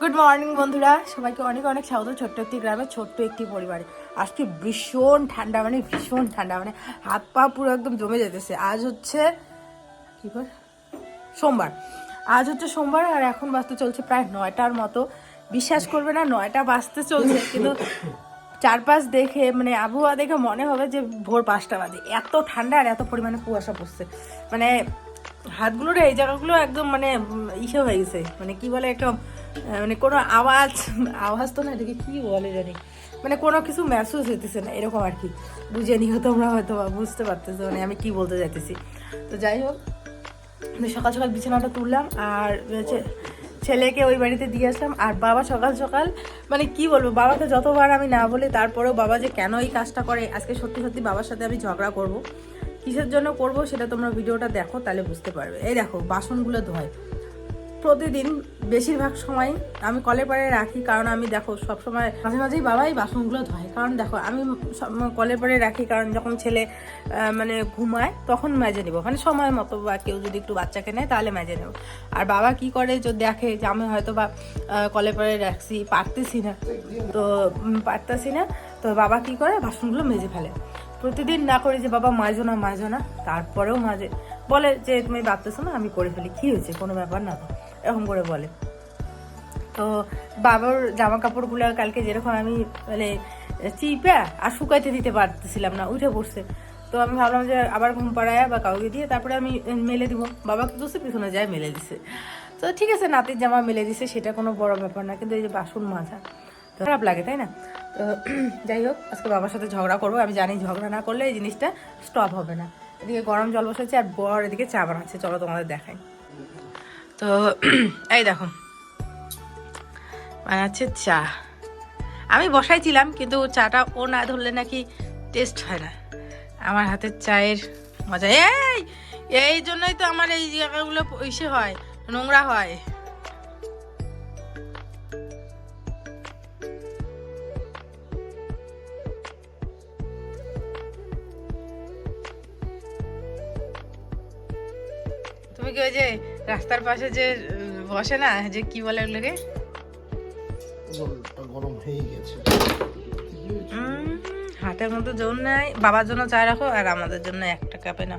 Good morning বন্ধুরা। সবাইকে অনেক অনেক স্বাগত। ছোট্ট একটি গ্রামে, ছোট্ট একটি পরিবারে। আজকে ভীষণ ঠান্ডা মানে ভীষণ ঠান্ডা মানে হাত পা পুরো একদম জমে যেতেছে। আজ হচ্ছে কি করে সোমবার। আজ হচ্ছে সোমবার, আর এখন বাজতে চলছে প্রায় নয়টার মতো। বিশ্বাস করবে না, নয়টা বাজতে চলছে, কিন্তু চারপাশ দেখে মানে আবহাওয়া দেখে মনে হবে যে ভোর পাঁচটা বাজে। এত ঠান্ডা আর এত পরিমাণে কুয়াশা পড়ছে। মানে হাতগুলোর এই জায়গাগুলো একদম মানে ইসে হয়ে গেছে। মানে কি বলে একটা মানে কোনো আওয়াজ আওয়াজ তো না, এটাকে কী বলে জানি? মানে কোনো কিছু মেসেজ হইতেছে না, এরকম আর কি। বুঝে নিও তোমরা হয়তো বুঝতে পারতেছো মানে আমি কি বলতে চাইতেছি। তো যাই হোক সকাল সকাল বিছানাটা তুললাম, আর ছেলেকে ওই বাড়িতে দিয়ে আসলাম, আর বাবা সকাল সকাল মানে কি বলব, বাবাকে যতবার আমি না বলি, তারপরেও বাবা যে কেন এই কাজটা করে, আজকে সত্যি সত্যি বাবার সাথে আমি ঝগড়া করব, কিসের জন্য করব, সেটা তোমরা ভিডিওটা দেখো, তাহলে বুঝতে পারবে। এই দেখো, বাসনগুলো ধোয়। প্রতিদিন বেশিরভাগ সময় আমি কলের পাড়ে রাখি, কারণ আমি দেখো সব সময় মাঝে মাঝেই বাবাই বাসনগুলো ধোয়। কারণ দেখো, আমি কলের পাড়ে রাখি, কারণ যখন ছেলে মানে ঘুমায় তখন মেজে নেব। মানে সময় মতো বা কেউ যদি একটু বাচ্চাকে নেয় তাহলে মেজে নেব। আর বাবা কি করে যে দেখে যে আমি হয়তো বা কলের পাড়ে রাখছি, পারতেছি না। তো পারতেছি না। তো বাবা কি করে? বাসনগুলো মেজে ফেলে। প্রতিদিন না করে যে বাবা মাজো না মাজো না, তারপরেও মাজে বলে যে, তুমি ভাবতেছো না আমি করে ফেলি? কি হয়েছে? কোনো ব্যাপার না তো। এরকম করে বলে। তো বাবার জামা কাপড়গুলো কালকে যেরকম আমি মানে চিপা আর শুকাইতে দিতে পারতেছিলাম না, উঠে পড়ছে। তো আমি ভাবলাম যে আবার ঘুম পাড়ায় বা কাউকে দিয়ে তারপরে আমি মেলে দিব। বাবাকে দোষে পিছনে যায় মেলে দিছে। তো ঠিক আছে, নাতির জামা মেলে দিছে, সেটা কোনো বড় ব্যাপার না, কিন্তু এই যে বাসন মাজা, তো খারাপ লাগে, তাই না? তো যাই হোক, আজকে বাবার সাথে ঝগড়া করব, আমি জানি ঝগড়া না করলে এই জিনিসটা স্টপ হবে না। এদিকে গরম জল বসেছে আর বর এদিকে চা বানাচ্ছে, চলো তোমাদের দেখাই। তো, এই দেখো। বানাচ্ছে চা। আমি বসাইছিলাম, কিন্তু চাটা ও না ধরলে নাকি টেস্ট হয় না। আমার হাতের চায়ের মজা। এই এই জন্যই তো আমার এই জায়গাগুলো ইসে হয়, নোংরা হয়। তুমি কি ওই যে রাস্তার পাশে যে বসে না যে কি বলে ওগুলোকে? গরম হয়ে গেছে। হাতের মতো জোর নাই বাবার জন্য চা রাখো আর আমাদের জন্য একটা কাপে না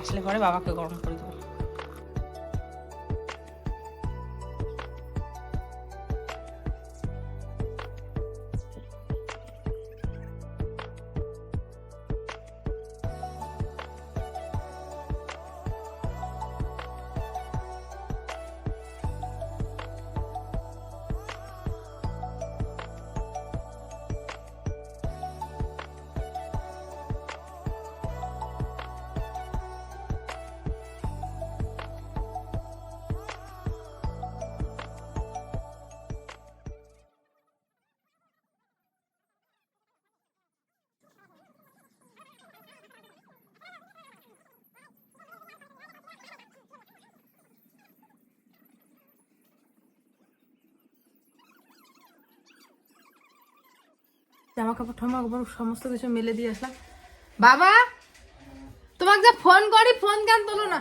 আসলে পরে বাবাকে গরম করে জামা কাপড় ঠামা কাপড় সমস্ত কিছু মেলে দিয়ে আসলাম। বাবা, তোমাকে যা ফোন করি ফোন কেন তোলো না?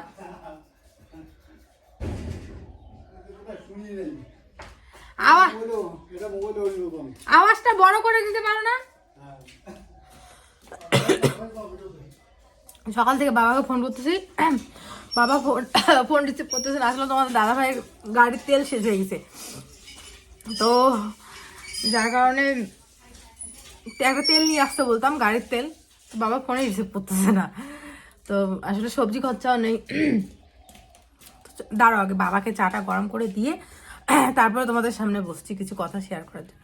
আওয়াজ আওয়াজটা বড় করে দিতে পারো না? সকাল থেকে বাবাকে ফোন করতেছি। বাবা ফোন ফোন রিসিভ করতেছে, আসলে তোমাদের দাদা ভাইয়ের গাড়ির তেল শেষ হয়ে গেছে। তো যার কারণে একটা তেল নিয়ে আসতে বলতাম গাড়ির তেল। তো বাবা ফোনে রিসিভ করতেছে না। তো আসলে সবজি খরচাও নেই। তো দাঁড়াও আগে বাবাকে চাটা গরম করে দিয়ে তারপরে তোমাদের সামনে বসছি কিছু কথা শেয়ার করার জন্য।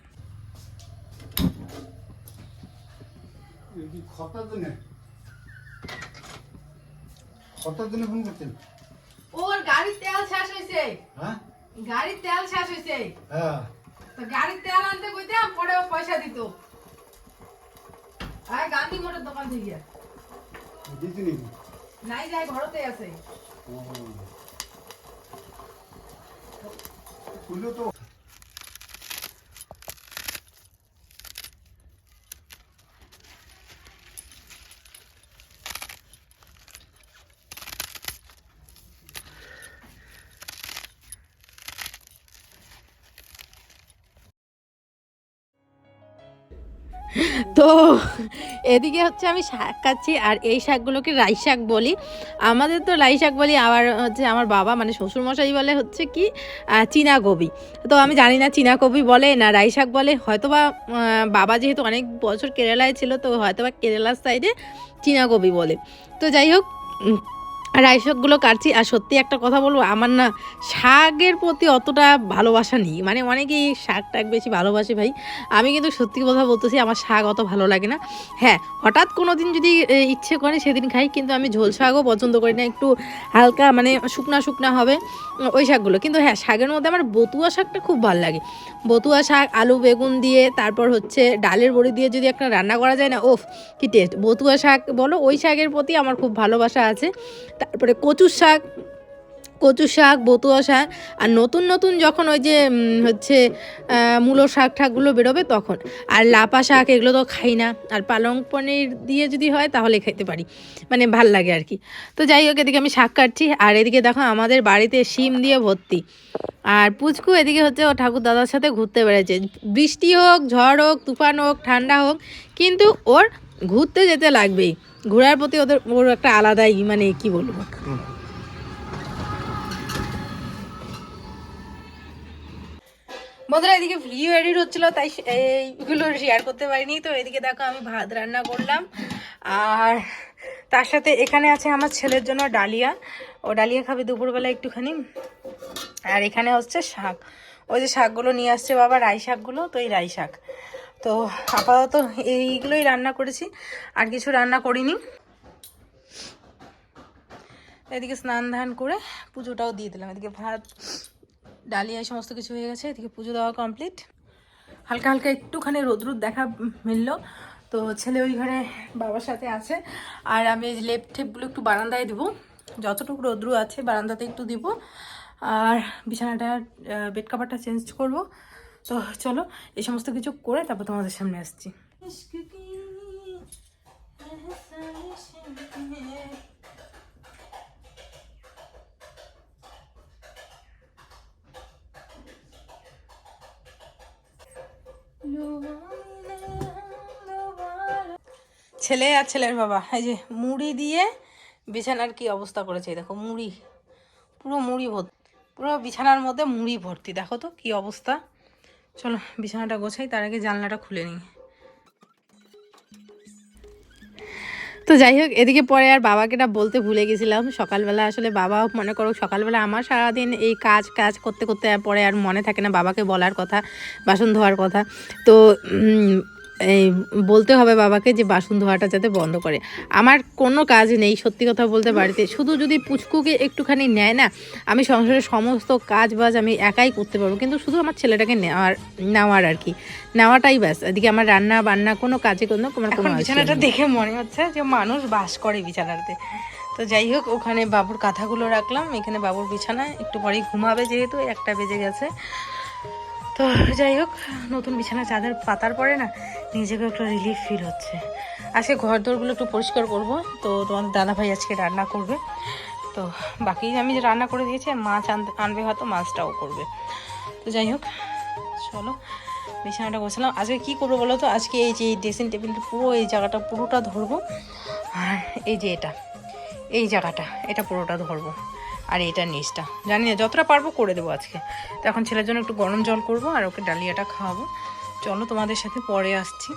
খতার দিনে ফোন করতেন ওর গাড়ির তেল শেষ হয়েছে হ্যাঁ? গাড়ির তেল শেষ হয়েছে হ্যাঁ। তো গাড়ির তেল আনতে কইতাম পরে ও পয়সা দিত। আর গান্ধী মোটর দোকান থেকে। দিছি নাকি? নাই যাই ঘরতে আছে। খুলো তো। তো এদিকে হচ্ছে আমি শাক খাচ্ছি আর এই শাকগুলোকে রাই শাক বলি। আমাদের তো রাই শাক বলি, আবার হচ্ছে আমার বাবা মানে শ্বশুরমশাই বলে হচ্ছে কি চীনা কবি তো আমি জানি না চীনা কবি বলে না রাই শাক বলে। হয়তোবা বাবা যেহেতু অনেক বছর কেরালায় ছিল, তো হয়তোবা কেরালার সাইডে চীনা কবি বলে। তো যাই হোক রাই শাকগুলো কাটছি, আর সত্যি একটা কথা বলব, আমার না শাকের প্রতি অতটা ভালোবাসা নেই। মানে অনেকেই শাক টাক বেশি ভালোবাসে ভাই। আমি কিন্তু সত্যি কথা বলতেছি, আমার শাক অত ভালো লাগে না। হ্যাঁ হঠাৎ কোনো দিন যদি ইচ্ছে করে সেদিন খাই, কিন্তু আমি ঝোল শাকও পছন্দ করি না। একটু হালকা মানে শুকনা শুকনা হবে ওই শাকগুলো। কিন্তু হ্যাঁ শাকের মধ্যে আমার বতুয়া শাকটা খুব ভালো লাগে। বতুয়া শাক, আলু, বেগুন দিয়ে, তারপর হচ্ছে ডালের বড়ি দিয়ে যদি একটা রান্না করা যায় না, ওফ, কি টেস্ট বতুয়া শাক বলো, ওই শাকের প্রতি আমার খুব ভালোবাসা আছে। তারপরে কচুর শাক কচু শাক, বতুয়া শাক, আর নতুন নতুন যখন ওই যে হচ্ছে মূলো শাক ঠাকগুলো বেরোবে তখন। আর লাপা শাক এগুলো তো খাই না। আর পালং পনির দিয়ে যদি হয় তাহলে খেতে পারি। মানে ভালো লাগে আর কি। তো যাই হোক, এদিকে আমি শাক কাটছি। আর এদিকে দেখো আমাদের বাড়িতে শিম দিয়ে ভর্তি। আর পুচকু এদিকে হচ্ছে ও ঠাকুর দাদার সাথে ঘুরতে বেড়েছে বৃষ্টি হোক, ঝড় হোক, তুফান হোক, ঠান্ডা হোক, কিন্তু ওর ঘুরতে যেতে লাগবেই। ঘোরার প্রতি ওদের ওর একটা আলাদাই মানে কি বলব? বন্ধুরা, এদিকে ভিডিও এডিট হচ্ছিল, তাই এইগুলো শেয়ার করতে পারিনি। তো এদিকে দেখো, আমি ভাত রান্না করলাম। আর তার সাথে এখানে আছে আমার ছেলের জন্য ডালিয়া। ও ডালিয়া খাবে দুপুরবেলা একটুখানি। আর এখানে হচ্ছে শাক। ওই যে শাকগুলো নিয়ে আসছে বাবা, রাই শাকগুলো, তো এই রাই শাক। তো আপাতত এইগুলোই রান্না করেছি, আর কিছু রান্না করিনি। এদিকে স্নান ধান করে পুজোটাও দিয়ে দিলাম। এদিকে ভাত, ডালিয়া সমস্ত কিছু হয়ে গেছে। এদিকে পুজো দেওয়া কমপ্লিট হালকা হালকা একটুখানি রোদ্রুদ দেখা মিলল। তো ছেলে ওই ঘরে বাবার সাথে আছে। আর আমি লেপ টেপগুলো একটু বারান্দায় দিব। যতটুকু রোদ্রু আছে বারান্দাতে একটু দিব। আর বিছানাটা বেড কাভারটা চেঞ্জ করব। তো চলো, এই সমস্ত কিছু করে তারপর তোমাদের সামনে আসছি। ছেলে আর ছেলের বাবা, এই যে মুড়ি দিয়ে বিছানার কি অবস্থা করেছে দেখো মুড়ি, পুরো মুড়ি ভর্তি, পুরো বিছানার মধ্যে মুড়ি ভর্তি, দেখো তো কি অবস্থা। চলো, বিছানাটা গোছাই, তার আগে জানলাটা খুলে নিই। তো যাই হোক, এদিকে পরে আর বাবাকে এটা বলতে ভুলে গেছিলাম। সকালবেলা আসলে বাবা মনে করো সকালবেলা আমার সারাদিন এই কাজ কাজ করতে করতে পরে আর মনে থাকে না বাবাকে বলার কথা, বাসন ধোয়ার কথা। তো বলতে হবে বাবাকে যে বাসন ধোয়াটা যাতে বন্ধ করে। আমার কোনো কাজ নেই সত্যি কথা বলতে বাড়িতে। শুধু যদি পুচকুকে একটুখানি নেয় না আমি সংসারের সমস্ত কাজ বাজ আমি একাই করতে পারব। কিন্তু শুধু আমার ছেলেটাকে নেওয়ার নেওয়ার আর কি। নেওয়াটাই ব্যাস। এদিকে আমার রান্না বান্না কোনো কাজে কোনো কোনো বিছানাটা দেখে মনে হচ্ছে যে মানুষ বাস করে বিছানাতে। তো যাই হোক ওখানে বাবুর কাঁথাগুলো রাখলাম। এখানে বাবুর বিছানা একটু পরেই ঘুমাবে যেহেতু একটা বেজে গেছে। তো যাই হোক, নতুন বিছানা চাদর পাতার পরে না নিজেকে একটু রিলিফ ফিল হচ্ছে। আজকে ঘর দোরগুলো একটু পরিষ্কার করব, তো তোমাদের দাদা ভাই আজকে রান্না করবে। তো বাকি আমি যে রান্না করে দিয়েছি, মাছ আনতে, আনবে হয়তো, মাছটাও করবে। তো যাই হোক, চলো, বিছানাটা গোছালাম। আজকে কী করব বলো তো? আজকে এই যে এই ড্রেসিং টেবিলটা পুরো, এই জায়গাটা পুরোটা ধরবো। আর এই যে এটা, এই জায়গাটা, এটা পুরোটা ধরবো। আর এটা নিচটা। জানি না, যতটা পারব করে দেবো আজকে। তো এখন ছেলের জন্য একটু গরম জল করব আর ওকে ডালিয়াটা খাওয়াবো। চলো তোমাদের সাথে পরে আসছি।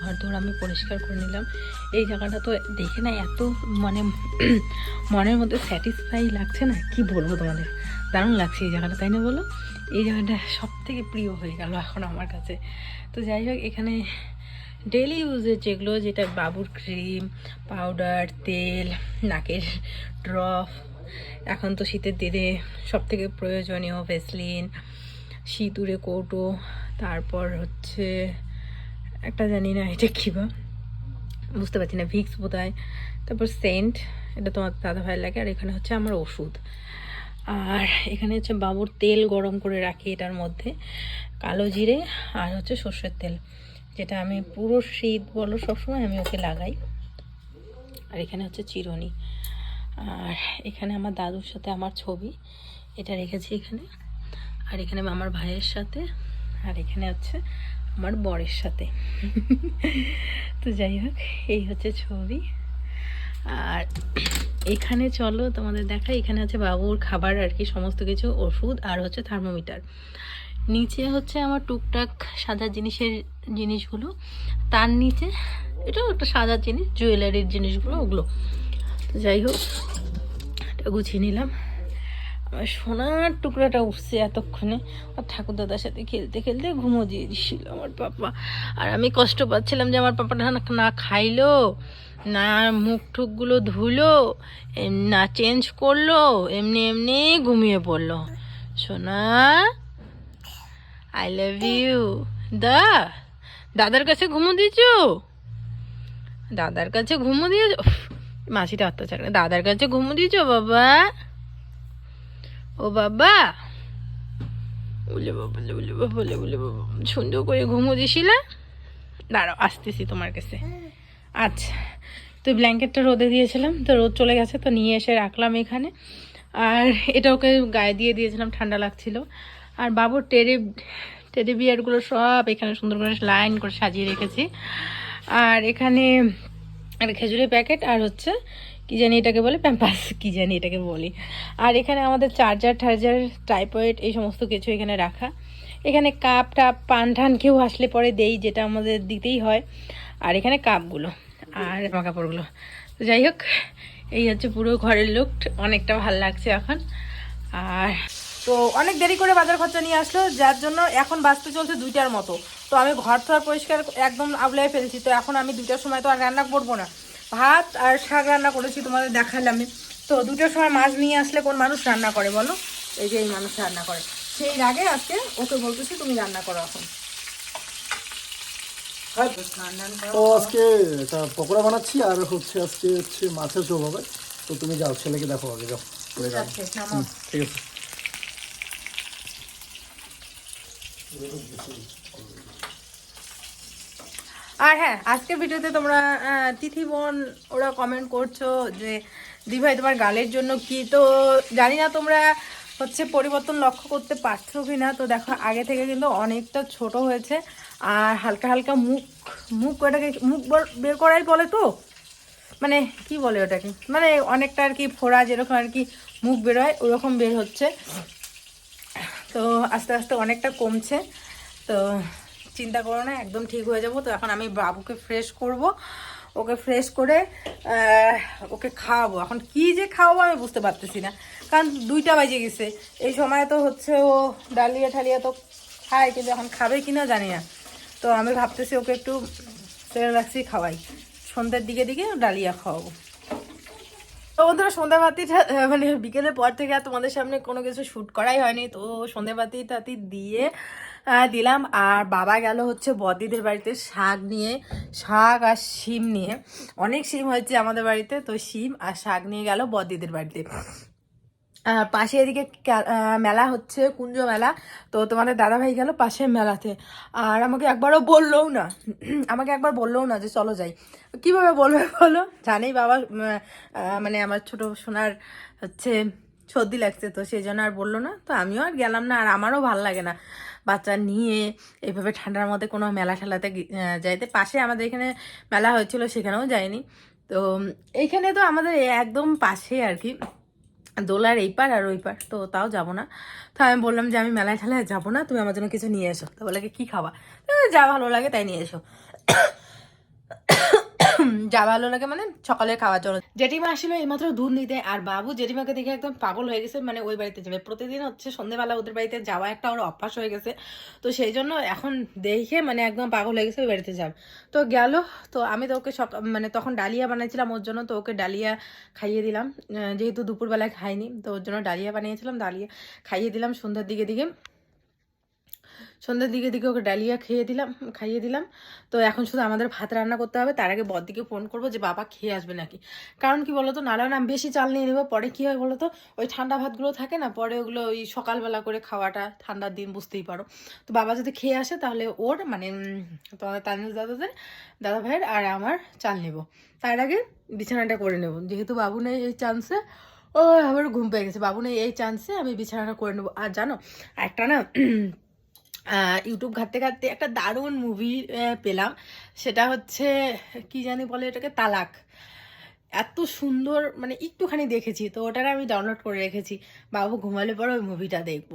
ঘর ধর আমি পরিষ্কার করে নিলাম। এই জায়গাটা তো দেখে না এত মানে মনের মধ্যে স্যাটিসফাই লাগছে না? কি বলব তোমাদের? দারুণ লাগছে এই জায়গাটা, তাই না বলো? এই জায়গাটা সব থেকে প্রিয় হয়ে গেল এখন আমার কাছে। তো যাই হোক, এখানে ডেলি ইউজের যেগুলো, যেটা বাবুর ক্রিম পাউডার তেল, নাকের ড্রপ এখন তো শীতের দিনে সব থেকে প্রয়োজনীয় ভেসলিন সিঁদুরে কৌটো, তারপর হচ্ছে একটা জানি না এটা কী বা বুঝতে পারছি না, ভিক্স বোধ তারপর সেন্ট, এটা তোমার দাদা ভাইয়ের লাগে, আর এখানে হচ্ছে আমার ওষুধ। আর এখানে হচ্ছে বাবুর তেল গরম করে রাখি এটার মধ্যে, কালো জিরে আর হচ্ছে সর্ষের তেল। যেটা আমি পুরো শীত বলো, সবসময় আমি ওকে লাগাই। আর এখানে হচ্ছে চিরনি। আর এখানে আমার দাদুর সাথে আমার ছবি, এটা রেখেছি এখানে। আর এখানে আমার ভাইয়ের সাথে, আর এখানে হচ্ছে আমার বরের সাথে। তো যাই হোক, এই হচ্ছে ছবি। আর এখানে চলো তোমাদের দেখা এখানে হচ্ছে বাবুর খাবার আর কি, সমস্ত কিছু ওষুধ আর হচ্ছে থার্মোমিটার নিচে হচ্ছে আমার টুকটাক সাদা জিনিসের জিনিসগুলো, তার নিচে এটাও একটা সাদা জিনিস জুয়েলারির জিনিসগুলো, ওগুলো। তো যাই হোক, এটা গুছিয়ে নিলাম। সোনার টুকরাটা উঠছে এতক্ষণে। আর ঠাকুর দাদার সাথে খেলতে খেলতে ঘুমো দিয়ে দিচ্ছিল আমার পাপা। আর আমি কষ্ট পাচ্ছিলাম যে আমার পাপাটা না খাইলো, না মুখ টুকগুলো ধুলো না চেঞ্জ করল, এমনি এমনি ঘুমিয়ে পড়ল। সোনা আই লাভ ইউ দা, দাদার কাছে ঘুমো দিয়েছ? দাদার কাছে ঘুমো দিয়েছ? মাসিটা অত্যাচার দাদার কাছে ঘুমো দিয়েছ বাবা? ও বাবা। বলে বাবা বলে বাবা বলে বলে বাবা। সুন্দর করে ঘুমো দিছিলে? দাঁড়াও, আসতেছি তোমার কাছে। আচ্ছা তো ব্ল্যাঙ্কেটটা রোদে দিয়েছিলাম, তো রোদ চলে গেছে, তো নিয়ে এসে রাখলাম এখানে। আর এটা ওকে গায়ে দিয়ে দিয়েছিলাম, ঠান্ডা লাগছিল। আর বাবুর টেরে টেডি বিয়ারগুলো সব এখানে সুন্দর করে লাইন করে সাজিয়ে রেখেছি। আর এখানে একটা খেজুরের প্যাকেট, আর হচ্ছে কি জানি এটাকে বলে? প্যাম্পাস কি জানি এটাকে বলি। আর এখানে আমাদের চার্জার টার্জার টাইপয়েড এই সমস্ত কিছু এখানে রাখা। এখানে কাপ টাপ পান ঠান কেউ আসলে পরে দেই, যেটা আমাদের দিতেই হয়। আর এখানে কাপগুলো আর জামা কাপড়গুলো। তো যাই হোক, এই হচ্ছে পুরো ঘরের লুক অনেকটা ভালো লাগছে এখন। আর তো অনেক দেরি করে বাজার খরচা নিয়ে আসলো, যার জন্য এখন বাঁচতে চলছে দুইটার মতো। তো আমি ঘর তো পরিষ্কার একদম আবলাই ফেলছি। তো এখন আমি দুইটার সময় তো আর রান্না করব না। ভাত আর শাক রান্না করেছি তোমাদের দেখালাম তো দুটোর সময় মাছ নিয়ে আসলে কোন মানুষ রান্না করে বলো? এই যে এই মানুষ রান্না করে। সেই আগে আজকে ওকে বলতেছি তুমি রান্না করো এখন। তো আজকে একটা পকোড়া বানাচ্ছি আর হচ্ছে আজকে হচ্ছে মাছের ঝোল হবে। তো তুমি যাও ছেলেকে দেখো আগে যাও। করে যাও। ঠিক আছে। আর হ্যাঁ আজকের ভিডিওতে তোমরা তিথি বোন, ওরা কমেন্ট করছ যে দি ভাই তোমার গালের জন্য কি? তো জানি না তোমরা হচ্ছে পরিবর্তন লক্ষ্য করতে পারছ কি না তো দেখো, আগে থেকে কিন্তু অনেকটা ছোট হয়েছে। আর হালকা হালকা মুখ মুখ ওটাকে, মুখ বার- বের করাই বলে তো? মানে কি বলে ওটাকে? মানে অনেকটা আর কি ফোড়া যেরকম আর কি মুখ বেরোয় ওরকম বের হচ্ছে। তো আস্তে আস্তে অনেকটা কমছে। তো চিন্তা করো না, একদম ঠিক হয়ে যাব। তো এখন আমি বাবুকে ফ্রেশ করব। ওকে ফ্রেশ করে ওকে খাওয়াবো। এখন কি যে খাওয়াবো আমি বুঝতে পারতেছি না। কারণ দুইটা বাজে গেছে। এই সময় তো হচ্ছে ও ডালিয়া ঠালিয়া তো খায়, কিন্তু এখন খাবে কি না জানি না। তো আমি ভাবতেছি ওকে একটু রাখছি খাওয়াই। সন্ধ্যের দিকে দিকে ডালিয়া খাওয়াবো। তো বন্ধুরা সন্ধ্যাবাতিটা মানে বিকেলের পর থেকে আর তোমাদের সামনে কোনো কিছু শ্যুট করাই হয়নি। তো সন্ধ্যাবাতি টাতি দিয়ে দিলাম। আর বাবা গেল হচ্ছে বদিদের বাড়িতে শাক নিয়ে, শাক আর শিম নিয়ে। অনেক শিম হয়েছে আমাদের বাড়িতে, তো শিম আর শাক নিয়ে গেল বদিদের বাড়িতে। আর পাশে এদিকে মেলা হচ্ছে, কুঞ্জ মেলা। তো তোমাদের দাদা ভাই গেল পাশে মেলাতে। আর আমাকে একবারও বললোও না। আমাকে একবার বললোও না যে চলো যাই। কীভাবে বলবে বলো? জানেই বাবা মানে আমার ছোট সোনার হচ্ছে সর্দি লাগছে, তো সেই জন্য আর বলল না। তো আমিও আর গেলাম না, আর আমারও ভালো লাগে না। বাচ্চা নিয়ে এইভাবে ঠান্ডার মধ্যে কোনো মেলা ঠেলাতে যাইতে। পাশে আমাদের এখানে মেলা হয়েছিল, সেখানেও যায়নি তো এইখানে তো আমাদের একদম পাশে আর কি। দোলার এই পার আর ওই পার তো তাও যাব না। তো আমি বললাম যে, আমি মেলায় ঠেলায় যাব না, তুমি আমার জন্য কিছু নিয়ে এসো। তো বলে, কি খাবা? যা ভালো লাগে তাই নিয়ে এসো। যা ভালো লাগে মানে সকালে খাওয়ার জন্য। জেঠিমা আসলে এইমাত্র দুধ নিতে আর বাবু জেঠিমাকে দেখে একদম পাগল হয়ে গেছে মানে ওই বাড়িতে যাবে। প্রতিদিন হচ্ছে সন্ধ্যেবেলা ওদের বাড়িতে যাওয়া একটা ওর অভ্যাস হয়ে গেছে। তো সেই জন্য এখন দেখে মানে একদম পাগল হয়ে গেছে ওই বাড়িতে যাব তো গেল, তো আমি তো ওকে সকাল মানে তখন ডালিয়া বানিয়েছিলাম ওর জন্য, তো ওকে ডালিয়া খাইয়ে দিলাম। যেহেতু দুপুরবেলায় খাইনি, তো ওর জন্য ডালিয়া বানিয়েছিলাম, ডালিয়া খাইয়ে দিলাম সন্ধ্যার দিকে দিকে। সন্ধ্যার দিকে দিকে ওকে ডালিয়া খেয়ে দিলাম, খাইয়ে দিলাম। তো এখন শুধু আমাদের ভাত রান্না করতে হবে, তার আগে বরদিকে ফোন করব যে বাবা খেয়ে আসবে নাকি। কারণ কি বলতো নাহলে না আমি বেশি চাল নিয়ে নেব, পরে কী হয় বলতো, ওই ঠান্ডা ভাতগুলো থাকে না, পরে ওগুলো ওই সকালবেলা করে খাওয়াটা ঠান্ডার দিন, বুঝতেই পারো। তো বাবা যদি খেয়ে আসে, তাহলে ওর মানে তোমাদের তানজিল দাদাদের দাদা ভাইয়ের আর আমার চাল নেব। তার আগে বিছানাটা করে নেব, যেহেতু বাবু নেই এই চান্সে ও আমার ঘুম পেয়ে গেছে। বাবু নেই এই চান্সে আমি বিছানাটা করে নেব। আর জানো, একটা না ইউটিউব ঘাটতে ঘাটতে একটা দারুণ মুভি পেলাম। সেটা হচ্ছে, কি জানি বলে এটাকে, তালাক। এত সুন্দর মানে একটুখানি দেখেছি, তো ওটাকে আমি ডাউনলোড করে রেখেছি। বাবু ঘুমালে পরে ওই মুভিটা দেখব।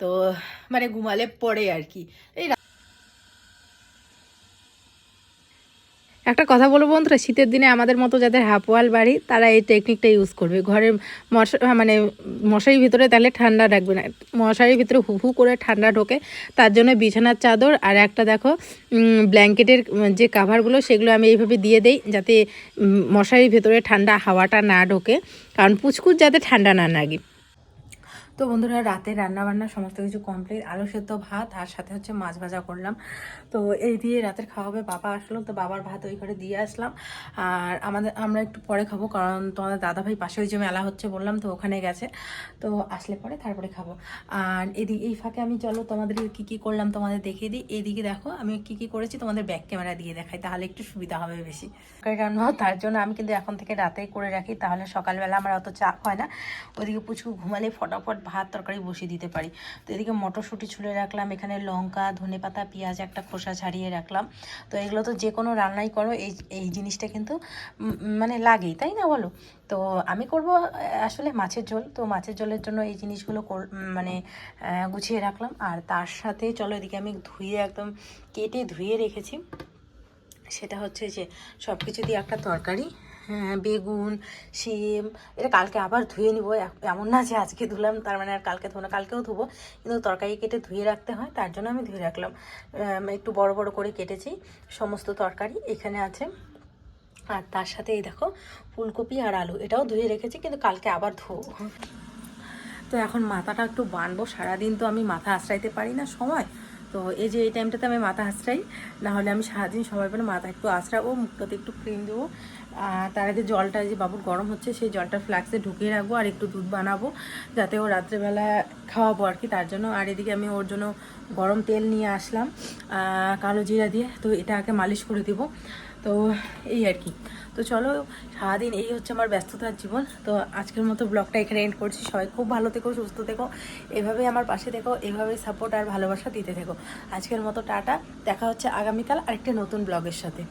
তো মানে ঘুমালে পরে আর কি। এই একটা কথা বলব বন্ধুরা, শীতের দিনে আমাদের মতো যাদের হাফওয়াল বাড়ি, তারা এই টেকনিকটা ইউজ করবে। ঘরের মশা মানে মশারির ভিতরে তাহলে ঠান্ডা রাখবে না। মশারির ভিতরে হু হু করে ঠান্ডা ঢোকে, তার জন্য বিছানার চাদর আর একটা দেখো ব্ল্যাঙ্কেটের যে কাভারগুলো সেগুলো আমি এইভাবে দিয়ে দেই যাতে মশারির ভিতরে ঠান্ডা হাওয়াটা না ঢোকে। কারণ পুচকুচ যাতে ঠান্ডা না লাগে। তো বন্ধুরা রাতে রান্না বান্না সমস্ত কিছু কমপ্লিট আলু সেদ্ধ ভাত আর সাথে হচ্ছে মাছ ভাজা করলাম। তো এই দিয়ে রাতের খাওয়া হবে, বাবা আসলো, তো বাবার ভাত ওই ঘরে দিয়ে আসলাম। আর আমাদের, আমরা একটু পরে খাব, কারণ তোমাদের দাদাভাই পাশে ওই যে মেলা হচ্ছে বললাম, তো ওখানে গেছে। তো আসলে পরে তারপরে খাব। আর এদিকে, এই ফাঁকে আমি চলো তোমাদের কি কি করলাম তোমাদের দেখিয়ে দিই। এদিকে দেখো, আমি কি কি করেছি তোমাদের ব্যাক ক্যামেরা দিয়ে দেখাই, তাহলে একটু সুবিধা হবে বেশি। রান্না তার জন্য আমি কিন্তু এখন থেকে রাতেই করে রাখি, তাহলে সকালবেলা আমার অত চাপ হয় না। ওদিকে পুচকু ঘুমালে ফটাফট ভাত তরকারি বসিয়ে দিতে পারি। তো এদিকে মটরশুঁটি ছুলে রাখলাম, এখানে লঙ্কা, ধনে পাতা, পেঁয়াজ, একটা খোসা ছাড়িয়ে রাখলাম। তো এগুলো তো যে কোনো রান্নাই করো, এই এই জিনিসটা কিন্তু মানে লাগেই, তাই না বলো? তো আমি করব, আসলে মাছের ঝোল। তো মাছের ঝোলের জন্য এই জিনিসগুলো মানে গুছিয়ে রাখলাম। আর তার সাথে চলো এদিকে আমি ধুয়ে একদম কেটে ধুয়ে রেখেছি। সেটা হচ্ছে যে সব কিছু দিয়ে একটা তরকারি বেগুন, শিম, এটা কালকে আবার ধুয়ে নিব। এমন না যে আজকে ধুলাম, তার মানে আর কালকে ধোবো না, কালকেও ধুবো। কিন্তু তরকারি কেটে ধুয়ে রাখতে হয়, তার জন্য আমি ধুয়ে রাখলাম। একটু বড় বড় করে কেটেছি, সমস্ত তরকারি এখানে আছে। আর তার সাথে এই দেখো, ফুলকপি আর আলু, এটাও ধুয়ে রেখেছি, কিন্তু কালকে আবার ধোবো। তো এখন মাথাটা একটু বানবো, সারাদিন তো আমি মাথা আশ্রাইতে পারি না সময়। তো এই যে এই টাইমটাতে আমি মাথা আশ্রাই না হলে আমি সারাদিন সময় পেলে মাথা একটু আশ্রাবো মুখটাতে একটু ক্রিম দেবো। তার আগে জলটা যে বাবুর গরম হচ্ছে, সেই জলটা ফ্লাক্সে ঢুকিয়ে রাখব আর একটু দুধ বানাবো, যাতে ও রাত্রেবেলা খাওয়াবো আর কি, তার জন্য। আর এদিকে আমি ওর জন্য গরম তেল নিয়ে আসলাম কালো জিরা দিয়ে। তো এটা আগে মালিশ করে দেবো। তো এই আর কি। তো চলো, সারাদিন এই হচ্ছে আমার ব্যস্ততার জীবন। তো আজকের মতো ব্লগটা এখানে এন্ড করছি। সবাই খুব ভালো থেকো, সুস্থ থেকো। এভাবেই আমার পাশে থেকো, এভাবেই সাপোর্ট আর ভালোবাসা দিতে থেকো। আজকের মতো টাটা। দেখা হচ্ছে আগামীকাল আরেকটা নতুন ব্লগের সাথে।